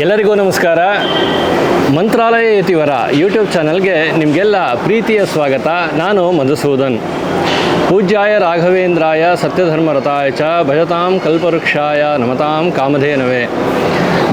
ಎಲ್ಲರಿಗೂ ನಮಸ್ಕಾರ. ಮಂತ್ರಾಲಯ ಯತಿವರ ಯೂಟ್ಯೂಬ್ ಚಾನಲ್ಗೆ ನಿಮಗೆಲ್ಲ ಪ್ರೀತಿಯ ಸ್ವಾಗತ. ನಾನು ಮಧುಸೂದನ್. ಪೂಜ್ಯಾಯ ರಾಘವೇಂದ್ರಾಯ ಸತ್ಯಧರ್ಮರತಾಯ ಚ ಭಜತಾಂ ಕಲ್ಪವೃಕ್ಷಾಯ ನಮತಾಂ ಕಾಮಧೇನವೇ.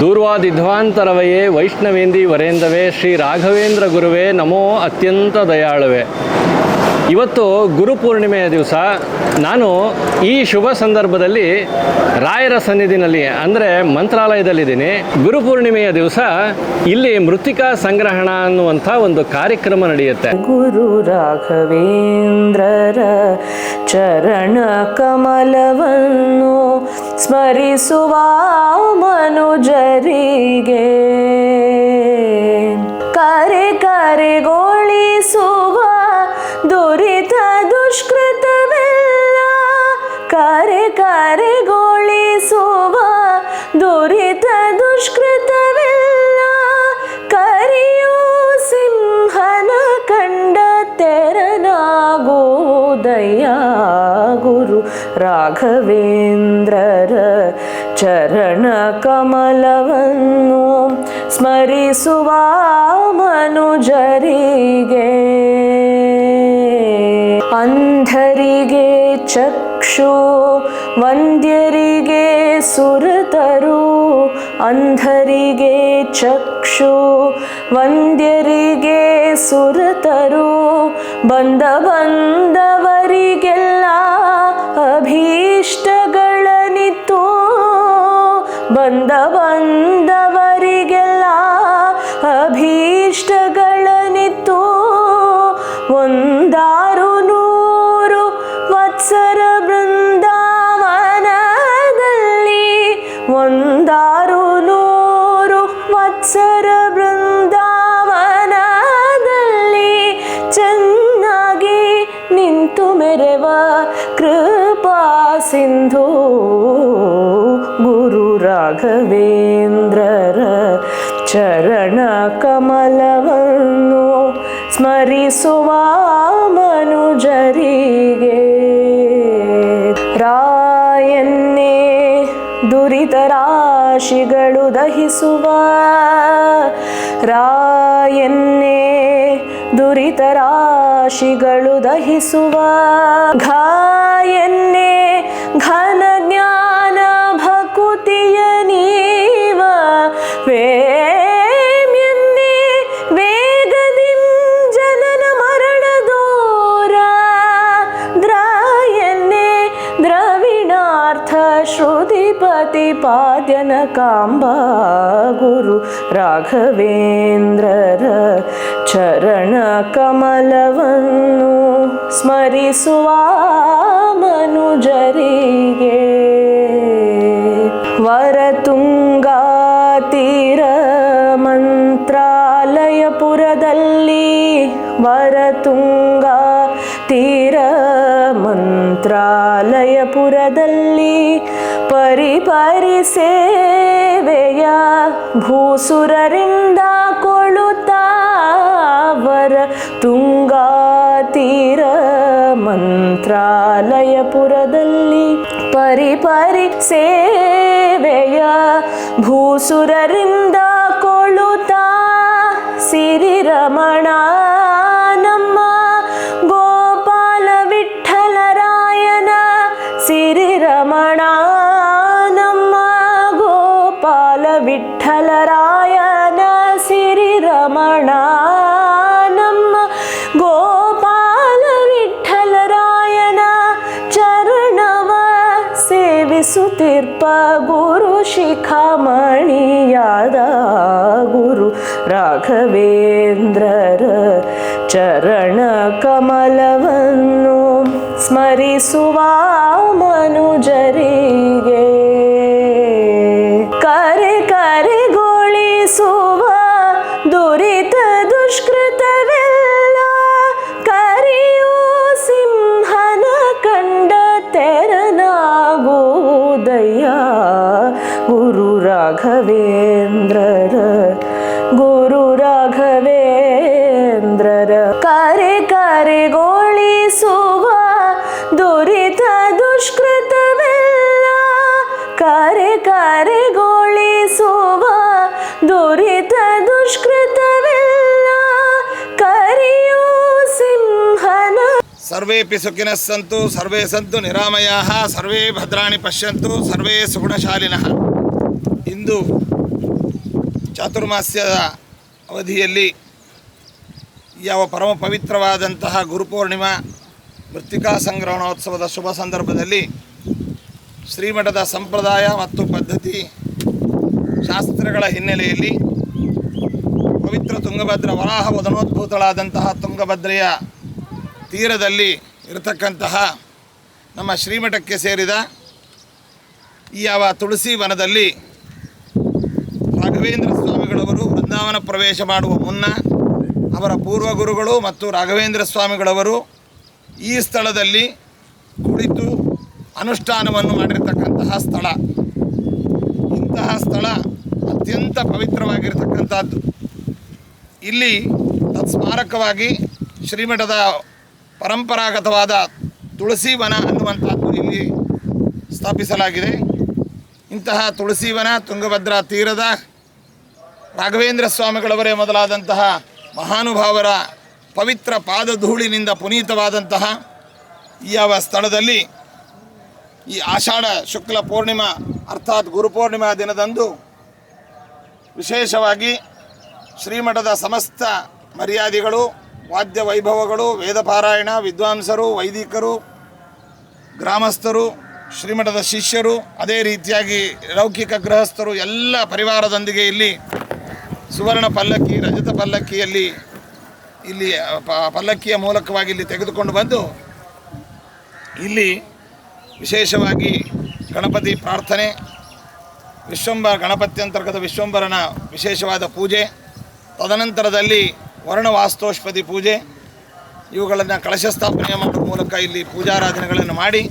ದೂರ್ವಾದಿಧ್ವಾಂತರವಯೇ ವೈಷ್ಣವೇಂದಿ ವರೇಂದವೇ ಶ್ರೀ ರಾಘವೇಂದ್ರ ಗುರುವೇ ನಮೋ ಅತ್ಯಂತ ದಯಾಳುವೆ. ಇವತ್ತು ಗುರುಪೂರ್ಣಿಮೆಯ ದಿವಸ. ನಾನು ಈ ಶುಭ ಸಂದರ್ಭದಲ್ಲಿ ರಾಯರ ಸನ್ನಿಧಿನಲ್ಲಿ, ಅಂದರೆ ಮಂತ್ರಾಲಯದಲ್ಲಿದ್ದೀನಿ. ಗುರುಪೂರ್ಣಿಮೆಯ ದಿವಸ ಇಲ್ಲಿ ಮೃತ್ತಿಕಾ ಸಂಗ್ರಹಣ ಅನ್ನುವಂಥ ಒಂದು ಕಾರ್ಯಕ್ರಮ ನಡೆಯುತ್ತೆ. ಗುರು ರಾಘವೇಂದ್ರರ ಚರಣ ಕಮಲವನ್ನು ಸ್ಮರಿಸುವ ಮನುಜರಿಗೆ. ರಾಘವೇಂದ್ರರ ಚರಣ ಕಮಲವನ್ನು ಸ್ಮರಿಸುವ ಮನುಜರಿಗೆ. ಅಂಧರಿಗೆ ಚಕ್ಷು, ವಂದ್ಯರಿಗೆ ಸುರತರು, ಅಂಧರಿಗೆ ಚಕ್ಷು, ವಂದ್ಯರಿಗೆ ಸುರತರು, ಬಂದ ಬಂದವರಿಗೆಲ್ಲ ಒಂದಾರು ನೂರು ಮತ್ಸರ ಬೃಂದಾವನದಲ್ಲಿ ಚೆನ್ನಾಗಿ ನಿಂತು ಮೆರೆವ ಕೃಪಾ ಸಿಂಧು ಗುರು ರಾಘವೇಂದ್ರರ ಚರಣ ಕಮಲವನ್ನು ಸ್ಮರಿಸುವ ಮನುಜರಿಗೆ ರಾಶಿಗಳು ದಹಿಸುವ ರಾಯನ್ನೇ ದುರಿತ ರಾಶಿಗಳು ದಹಿಸುವ ಘಾಯನ್ನೇ ಘನ ಜ್ಞಾನ ಭಕುತಿಯ ಕಾಂಬ ಗುರು ರಾಘವೇಂದ್ರರ ಚರಣ ಕಮಲವನ್ನು ಸ್ಮರಿಸುವ ಮನುಜರಿಗೆ. ವರತುಂಗಾತೀರ ಮಂತ್ರಾಲಯಪುರದಲ್ಲಿ ವರತುಂಗ ತೀರ ಮಂತ್ರಾಲಯಪುರದಲ್ಲಿ ಪರಿ ಪರಿ ಸೇವೆಯ ಭೂಸುರರಿಂದ ಕೊಳುತ್ತಾವರ ತುಂಗಾತೀರ ಮಂತ್ರಾಲಯಪುರದಲ್ಲಿ ಪರಿ ಪರಿ ಸೇವೆಯ ಭೂಸುರರಿಂದ ಗೋಪಾಲ ವಿಠಲರಾಯನ ಸಿರಿರಮಣ ನಮ್ಮ ಗೋಪಾಲ ವಿಠಲರಾಯನ ಚರಣವ ಸೇವಿಸುತ್ತಿರ್ಪ ಗುರು ಶಿಖಾಮಣಿಯಾದ ಗುರು ರಾಘವೇಂದ್ರರ ಚರಣ ಕಮಲವನ್ನು ಸ್ಮರಿಸುವ ತೆರನಾಗುವುದಯ್ಯ ಗುರು ಸರ್ವೇಪಿ ಸುಖಿನಃ ಸಂತು ಸರ್ವೇ ಸಂತು ನಿರಾಮಯಾಃ ಸರ್ವೇ ಭದ್ರಾಣಿ ಪಶ್ಯಂತು, ಸರ್ವೇ ಸುಗುಣಶಾಲಿನ. ಇಂದು ಚಾತುರ್ಮಾಸ್ಯದ ಅವಧಿಯಲ್ಲಿ ಯಾವ ಪರಮ ಪವಿತ್ರವಾದಂತಹ ಗುರುಪೂರ್ಣಿಮಾ ಮೃತ್ತಿಕಾ ಸಂಗ್ರಹಣೋತ್ಸವದ ಶುಭ ಸಂದರ್ಭದಲ್ಲಿ ಶ್ರೀಮಠದ ಸಂಪ್ರದಾಯ ಮತ್ತು ಪದ್ಧತಿ ಶಾಸ್ತ್ರಗಳ ಹಿನ್ನೆಲೆಯಲ್ಲಿ ಪವಿತ್ರ ತುಂಗಭದ್ರ ವರಾಹ ವದನೋದ್ಭೂತಳಾದಂತಹ ತುಂಗಭದ್ರೆಯ ತೀರದಲ್ಲಿ ಇರತಕ್ಕಂತಹ ನಮ್ಮ ಶ್ರೀಮಠಕ್ಕೆ ಸೇರಿದ ಈ ಯಾವ ತುಳಸಿ ವನದಲ್ಲಿ ರಾಘವೇಂದ್ರ ಸ್ವಾಮಿಗಳವರು ವೃಂದಾವನ ಪ್ರವೇಶ ಮಾಡುವ ಮುನ್ನ ಅವರ ಪೂರ್ವ ಗುರುಗಳು ಮತ್ತು ರಾಘವೇಂದ್ರ ಸ್ವಾಮಿಗಳವರು ಈ ಸ್ಥಳದಲ್ಲಿ ಕುಳಿತು ಅನುಷ್ಠಾನವನ್ನು ಮಾಡಿರ್ತಕ್ಕಂತಹ ಸ್ಥಳ. ಇಂತಹ ಸ್ಥಳ ಅತ್ಯಂತ ಪವಿತ್ರವಾಗಿರ್ತಕ್ಕಂಥದ್ದು. ಇಲ್ಲಿ ತತ್ಸ್ಮಾರಕವಾಗಿ ಶ್ರೀಮಠದ ಪರಂಪರಾಗತವಾದ ತುಳಸಿ ವನ ಅನ್ನುವಂಥದ್ದು ಇಲ್ಲಿ ಸ್ಥಾಪಿಸಲಾಗಿದೆ. ಇಂತಹ ತುಳಸಿ ವನ ತುಂಗಭದ್ರಾ ತೀರದ ರಾಘವೇಂದ್ರ ಸ್ವಾಮಿಗಳವರೇ ಮೊದಲಾದಂತಹ ಮಹಾನುಭಾವರ ಪವಿತ್ರ ಪಾದಧೂಳಿನಿಂದ ಪುನೀತವಾದಂತಹ ಈ ಯಾವ ಸ್ಥಳದಲ್ಲಿ ಈ ಆಷಾಢ ಶುಕ್ಲ ಪೂರ್ಣಿಮಾ ಅರ್ಥಾತ್ ಗುರುಪೂರ್ಣಿಮಾ ದಿನದಂದು ವಿಶೇಷವಾಗಿ ಶ್ರೀಮಠದ ಸಮಸ್ತ ಮರ್ಯಾದೆಗಳು ವಾದ್ಯ ವೈಭವಗಳು, ವೇದ ಪಾರಾಯಣ, ವಿದ್ವಾಂಸರು, ವೈದಿಕರು, ಗ್ರಾಮಸ್ಥರು, ಶ್ರೀಮಠದ ಶಿಷ್ಯರು, ಅದೇ ರೀತಿಯಾಗಿ ಲೌಕಿಕ ಗೃಹಸ್ಥರು, ಎಲ್ಲ ಪರಿವಾರದೊಂದಿಗೆ ಇಲ್ಲಿ ಸುವರ್ಣ ಪಲ್ಲಕ್ಕಿ, ರಜತ ಪಲ್ಲಕ್ಕಿಯಲ್ಲಿ ಇಲ್ಲಿ ಪಲ್ಲಕ್ಕಿಯ ಮೂಲಕವಾಗಿ ಇಲ್ಲಿ ತೆಗೆದುಕೊಂಡು ಬಂದು ಇಲ್ಲಿ ವಿಶೇಷವಾಗಿ ಗಣಪತಿ ಪ್ರಾರ್ಥನೆ ವಿಶ್ವಂಬರ ಗಣಪತಿ ಅಂತರ್ಗತ ವಿಶ್ವಂಬರನ ವಿಶೇಷವಾದ ಪೂಜೆ, ತದನಂತರದಲ್ಲಿ ವರ್ಣವಾಸ್ತೋಷ್ಪತಿ ಪೂಜೆ. ಇವುಗಳನ್ನು ಕಳಶ ಸ್ಥಾಪನೆ ಮಾಡುವ ಮೂಲಕ ಇಲ್ಲಿ ಪೂಜಾರಾಧನೆಗಳನ್ನು ಮಾಡಿ,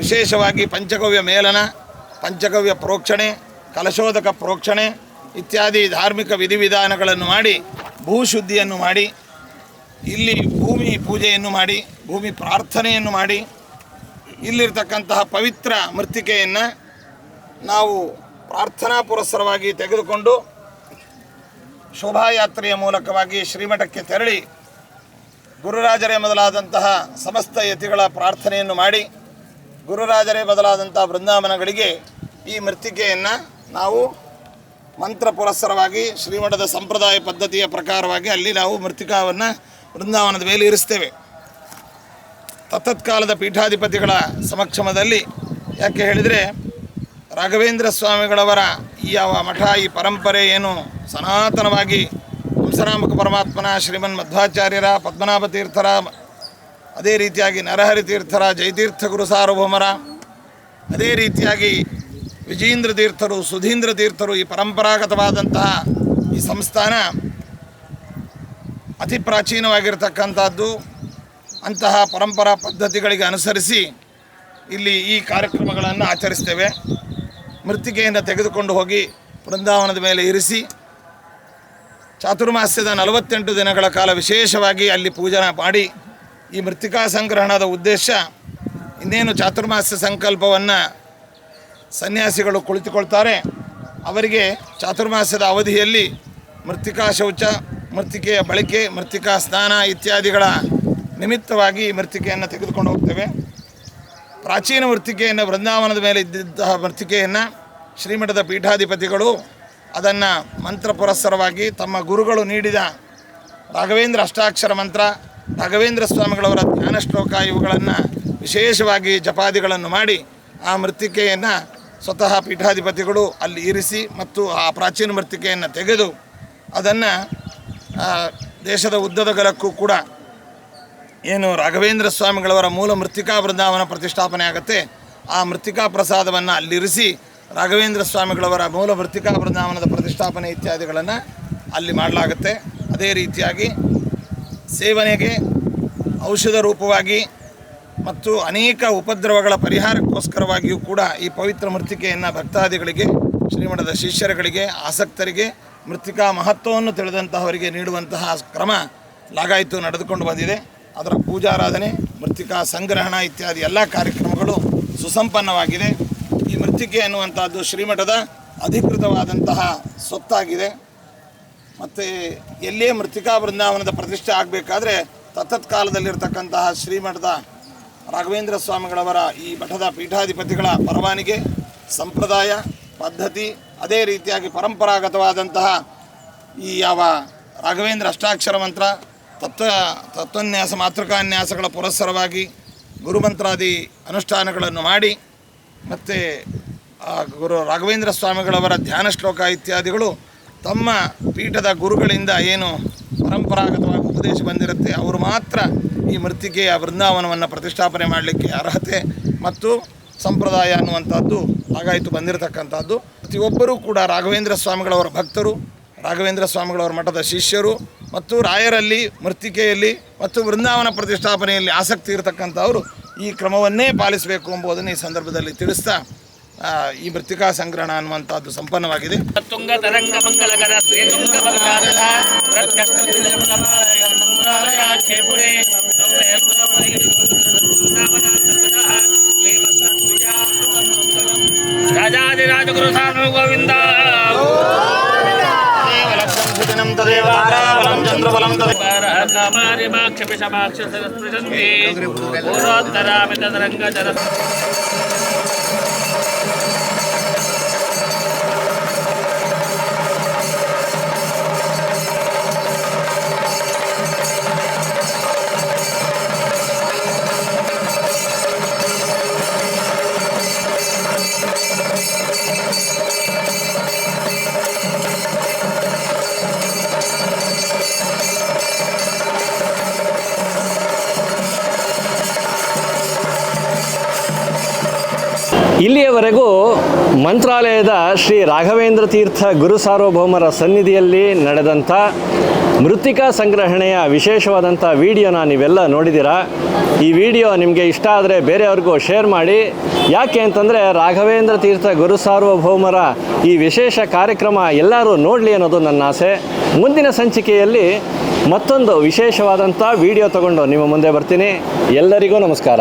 ವಿಶೇಷವಾಗಿ ಪಂಚಗವ್ಯ ಮೇಲನ, ಪಂಚಗವ್ಯ ಪ್ರೋಕ್ಷಣೆ, ಕಲಶೋದಕ ಪ್ರೋಕ್ಷಣೆ ಇತ್ಯಾದಿ ಧಾರ್ಮಿಕ ವಿಧಿವಿಧಾನಗಳನ್ನು ಮಾಡಿ, ಭೂಶುದ್ಧಿಯನ್ನು ಮಾಡಿ, ಇಲ್ಲಿ ಭೂಮಿ ಪೂಜೆಯನ್ನು ಮಾಡಿ, ಭೂಮಿ ಪ್ರಾರ್ಥನೆಯನ್ನು ಮಾಡಿ, ಇಲ್ಲಿರ್ತಕ್ಕಂತಹ ಪವಿತ್ರ ಮೃತ್ತಿಕೆಯನ್ನು ನಾವು ಪ್ರಾರ್ಥನಾ ಪುರಸ್ಸರವಾಗಿ ತೆಗೆದುಕೊಂಡು ಶೋಭಾಯಾತ್ರೆಯ ಮೂಲಕವಾಗಿ ಶ್ರೀಮಠಕ್ಕೆ ತೆರಳಿ ಗುರುರಾಜರೇ ಮೊದಲಾದಂತಹ ಸಮಸ್ತ ಯತಿಗಳ ಪ್ರಾರ್ಥನೆಯನ್ನು ಮಾಡಿ ಗುರುರಾಜರೇ ಬದಲಾದಂಥ ಬೃಂದಾವನಗಳಿಗೆ ಈ ಮೃತ್ತಿಕೆಯನ್ನು ನಾವು ಮಂತ್ರ ಪುರಸ್ಸರವಾಗಿ ಶ್ರೀಮಠದ ಸಂಪ್ರದಾಯ ಪದ್ಧತಿಯ ಪ್ರಕಾರವಾಗಿ ಅಲ್ಲಿ ನಾವು ಮೃತ್ತಿಕಾವನ್ನು ಬೃಂದಾವನದ ಮೇಲೆ ಇರಿಸ್ತೇವೆ. ತತ್ತತ್ಕಾಲದ ಪೀಠಾಧಿಪತಿಗಳ ಸಮಕ್ಷಮದಲ್ಲಿ ಯಾಕೆ ಹೇಳಿದರೆ ರಾಘವೇಂದ್ರ ಸ್ವಾಮಿಗಳವರ ಈ ಯಾವ ಮಠ, ಈ ಪರಂಪರೆ ಏನು ಸನಾತನವಾಗಿ ಹಂಸರಾಮಕ ಪರಮಾತ್ಮನ, ಶ್ರೀಮನ್ ಮಧ್ವಾಚಾರ್ಯರ, ಪದ್ಮನಾಭ ತೀರ್ಥರ, ಅದೇ ರೀತಿಯಾಗಿ ನರಹರಿ ತೀರ್ಥರ, ಜಯತೀರ್ಥ ಗುರು ಸಾರ್ವಭೌಮರ, ಅದೇ ರೀತಿಯಾಗಿ ವಿಜೇಂದ್ರ ತೀರ್ಥರು, ಸುಧೀಂದ್ರ ತೀರ್ಥರು ಈ ಪರಂಪರಾಗತವಾದಂತಹ ಈ ಸಂಸ್ಥಾನ ಅತಿ ಪ್ರಾಚೀನವಾಗಿರ್ತಕ್ಕಂಥದ್ದು. ಅಂತಹ ಪರಂಪರಾ ಪದ್ಧತಿಗಳಿಗೆ ಅನುಸರಿಸಿ ಇಲ್ಲಿ ಈ ಕಾರ್ಯಕ್ರಮಗಳನ್ನು ಆಚರಿಸ್ತೇವೆ. ಮೃತ್ತಿಕೆಯನ್ನು ತೆಗೆದುಕೊಂಡು ಹೋಗಿ ಬೃಂದಾವನದ ಮೇಲೆ ಇರಿಸಿ ಚಾತುರ್ಮಾಸ್ಯದ ನಲವತ್ತೆಂಟು ದಿನಗಳ ಕಾಲ ವಿಶೇಷವಾಗಿ ಅಲ್ಲಿ ಪೂಜನ ಮಾಡಿ ಈ ಮೃತ್ತಿಕಾ ಸಂಗ್ರಹಣದ ಉದ್ದೇಶ ಇನ್ನೇನು ಚಾತುರ್ಮಾಸ್ಯ ಸಂಕಲ್ಪವನ್ನು ಸನ್ಯಾಸಿಗಳು ಕುಳಿತುಕೊಳ್ತಾರೆ, ಅವರಿಗೆ ಚಾತುರ್ಮಾಸ್ಯದ ಅವಧಿಯಲ್ಲಿ ಮೃತ್ತಿಕಾ ಶೌಚ, ಮೃತ್ತಿಕೆಯ ಬಳಕೆ, ಮೃತ್ತಿಕಾ ಸ್ನಾನ ಇತ್ಯಾದಿಗಳ ನಿಮಿತ್ತವಾಗಿ ಮೃತ್ತಿಕೆಯನ್ನು ತೆಗೆದುಕೊಂಡು ಹೋಗ್ತೇವೆ. ಪ್ರಾಚೀನ ಮೃತ್ತಿಕೆಯನ್ನು ಬೃಂದಾವನದ ಮೇಲೆ ಇದ್ದಂತಹ ಮೃತ್ತಿಕೆಯನ್ನು ಶ್ರೀಮಠದ ಪೀಠಾಧಿಪತಿಗಳು ಅದನ್ನು ಮಂತ್ರ ಪುರಸ್ಸರವಾಗಿ ತಮ್ಮ ಗುರುಗಳು ನೀಡಿದ ರಾಘವೇಂದ್ರ ಅಷ್ಟಾಕ್ಷರ ಮಂತ್ರ, ರಾಘವೇಂದ್ರ ಸ್ವಾಮಿಗಳವರ ಜ್ಞಾನ ಶ್ಲೋಕ ಇವುಗಳನ್ನು ವಿಶೇಷವಾಗಿ ಜಪಾದಿಗಳನ್ನು ಮಾಡಿ ಆ ಮೃತ್ತಿಕೆಯನ್ನು ಸ್ವತಃ ಪೀಠಾಧಿಪತಿಗಳು ಅಲ್ಲಿ ಇರಿಸಿ ಮತ್ತು ಆ ಪ್ರಾಚೀನ ಮೃತ್ತಿಕೆಯನ್ನು ತೆಗೆದು ಅದನ್ನು ದೇಶದ ಉದ್ದದ ಗಲಕ್ಕೂ ಕೂಡ ಏನು ರಾಘವೇಂದ್ರ ಸ್ವಾಮಿಗಳವರ ಮೂಲ ಮೃತ್ತಿಕಾ ಬೃಂದಾವನ ಪ್ರತಿಷ್ಠಾಪನೆ ಆಗುತ್ತೆ, ಆ ಮೃತ್ತಿಕಾ ಪ್ರಸಾದವನ್ನು ಅಲ್ಲಿರಿಸಿ ರಾಘವೇಂದ್ರ ಸ್ವಾಮಿಗಳವರ ಮೂಲ ಮೃತ್ತಿಕಾ ಬೃಂದಾವನದ ಪ್ರತಿಷ್ಠಾಪನೆ ಇತ್ಯಾದಿಗಳನ್ನು ಅಲ್ಲಿ ಮಾಡಲಾಗುತ್ತೆ. ಅದೇ ರೀತಿಯಾಗಿ ಸೇವನೆಗೆ ಔಷಧ ರೂಪವಾಗಿ ಮತ್ತು ಅನೇಕ ಉಪದ್ರವಗಳ ಪರಿಹಾರಕ್ಕೋಸ್ಕರವಾಗಿಯೂ ಕೂಡ ಈ ಪವಿತ್ರ ಮೃತ್ತಿಕೆಯನ್ನು ಭಕ್ತಾದಿಗಳಿಗೆ, ಶ್ರೀಮಠದ ಶಿಷ್ಯರುಗಳಿಗೆ, ಆಸಕ್ತರಿಗೆ ಮೃತ್ತಿಕಾ ಮಹತ್ವವನ್ನು ತಿಳಿದಂತಹವರಿಗೆ ನೀಡುವಂತಹ ಕ್ರಮ ಲಾಗಾಯಿತು ನಡೆದುಕೊಂಡು ಬಂದಿದೆ. ಅದರ ಪೂಜಾರಾಧನೆ, ಮೃತ್ತಿಕಾ ಸಂಗ್ರಹಣ ಇತ್ಯಾದಿ ಎಲ್ಲ ಕಾರ್ಯಕ್ರಮಗಳು ಸುಸಂಪನ್ನವಾಗಿದೆ. ಈ ಮೃತ್ತಿಕೆ ಅನ್ನುವಂಥದ್ದು ಶ್ರೀಮಠದ ಅಧಿಕೃತವಾದಂತಹ ಸ್ವತ್ತಾಗಿದೆ. ಮತ್ತು ಎಲ್ಲೇ ಮೃತ್ತಿಕಾ ಬೃಂದಾವನದ ಪ್ರತಿಷ್ಠೆ ಆಗಬೇಕಾದ್ರೆ ತತ್ತತ್ ಕಾಲದಲ್ಲಿರ್ತಕ್ಕಂತಹ ಶ್ರೀಮಠದ ರಾಘವೇಂದ್ರ ಸ್ವಾಮಿಗಳವರ ಈ ಮಠದ ಪೀಠಾಧಿಪತಿಗಳ ಪರವಾನಿಗೆ, ಸಂಪ್ರದಾಯ, ಪದ್ಧತಿ, ಅದೇ ರೀತಿಯಾಗಿ ಪರಂಪರಾಗತವಾದಂತಹ ಈ ಯಾವ ರಾಘವೇಂದ್ರ ಅಷ್ಟಾಕ್ಷರ ಮಂತ್ರ, ತತ್ವ, ತತ್ವನ್ಯಾಸ, ಮಾತೃಕಾನ್ಯಾಸಗಳ ಪುರಸ್ಸರವಾಗಿ ಗುರುಮಂತ್ರಾದಿ ಅನುಷ್ಠಾನಗಳನ್ನು ಮಾಡಿ, ಮತ್ತು ಗುರು ರಾಘವೇಂದ್ರ ಸ್ವಾಮಿಗಳವರ ಧ್ಯಾನ ಶ್ಲೋಕ ಇತ್ಯಾದಿಗಳು ತಮ್ಮ ಪೀಠದ ಗುರುಗಳಿಂದ ಏನು ಪರಂಪರಾಗತವಾಗಿ ಉಪದೇಶ ಬಂದಿರುತ್ತೆ ಅವರು ಮಾತ್ರ ಈ ಮೃತ್ತಿಕೆಯ ವೃಂದಾವನವನ್ನು ಪ್ರತಿಷ್ಠಾಪನೆ ಮಾಡಲಿಕ್ಕೆ ಅರ್ಹತೆ ಮತ್ತು ಸಂಪ್ರದಾಯ ಅನ್ನುವಂಥದ್ದು ಆಗಾಯಿತು ಬಂದಿರತಕ್ಕಂಥದ್ದು. ಪ್ರತಿಯೊಬ್ಬರೂ ಕೂಡ ರಾಘವೇಂದ್ರ ಸ್ವಾಮಿಗಳವರ ಭಕ್ತರು ರಾಘವೇಂದ್ರ ಸ್ವಾಮಿಗಳವರ ಮಠದ ಶಿಷ್ಯರು ಮತ್ತು ರಾಯರಲ್ಲಿ ಮೃತ್ತಿಕೆಯಲ್ಲಿ ಮತ್ತು ವೃಂದಾವನ ಪ್ರತಿಷ್ಠಾಪನೆಯಲ್ಲಿ ಆಸಕ್ತಿ ಇರತಕ್ಕಂಥವರು ಈ ಕ್ರಮವನ್ನೇ ಪಾಲಿಸಬೇಕು ಎಂಬುದನ್ನು ಈ ಸಂದರ್ಭದಲ್ಲಿ ತಿಳಿಸ್ತಾ ಆ, ಈ ಮೃತ್ತಿಕಾ ಸಂಗ್ರಹಣ ಅನ್ನುವಂಥದ್ದು ಸಂಪನ್ನವಾಗಿದೆ. ತುಂಗ ಮಂತ್ರಾಲಯಾಖ್ಯಪುರೇ ರಾಜಾದಿರಾಜಗುರು ಸಾರ್ವ ಗೋವಿಂದ. ಸುದಿನಂ ತದೇವ ಬಲಂ ಚಂದ್ರಬಲಂ ತದೇವ ಕಾಮಾರಿ ಮಾಕ್ಷಪಿ ಸಮಾಕ್ಷ ಸರಸ್ಪೃಶಂತಿ ಪೂರ್ವೋತ್ತರಾಮಿ ತದರಂಗ ಜರ ಇಲ್ಲಿಯವರೆಗೂ ಮಂತ್ರಾಲಯದ ಶ್ರೀ ರಾಘವೇಂದ್ರ ತೀರ್ಥ ಗುರು ಸಾರ್ವಭೌಮರ ಸನ್ನಿಧಿಯಲ್ಲಿ ನಡೆದಂಥ ಮೃತ್ತಿಕಾ ಸಂಗ್ರಹಣೆಯ ವಿಶೇಷವಾದಂಥ ವಿಡಿಯೋನ ನೀವೆಲ್ಲ ನೋಡಿದ್ದೀರಾ? ಈ ವಿಡಿಯೋ ನಿಮಗೆ ಇಷ್ಟ ಆದರೆ ಬೇರೆಯವ್ರಿಗೂ ಶೇರ್ ಮಾಡಿ. ಯಾಕೆ ಅಂತಂದರೆ ರಾಘವೇಂದ್ರ ತೀರ್ಥ ಗುರು ಸಾರ್ವಭೌಮರ ಈ ವಿಶೇಷ ಕಾರ್ಯಕ್ರಮ ಎಲ್ಲರೂ ನೋಡಲಿ ಅನ್ನೋದು ನನ್ನ ಆಸೆ. ಮುಂದಿನ ಸಂಚಿಕೆಯಲ್ಲಿ ಮತ್ತೊಂದು ವಿಶೇಷವಾದಂಥ ವಿಡಿಯೋ ತಗೊಂಡು ನಿಮ್ಮ ಮುಂದೆ ಬರ್ತೀನಿ. ಎಲ್ಲರಿಗೂ ನಮಸ್ಕಾರ.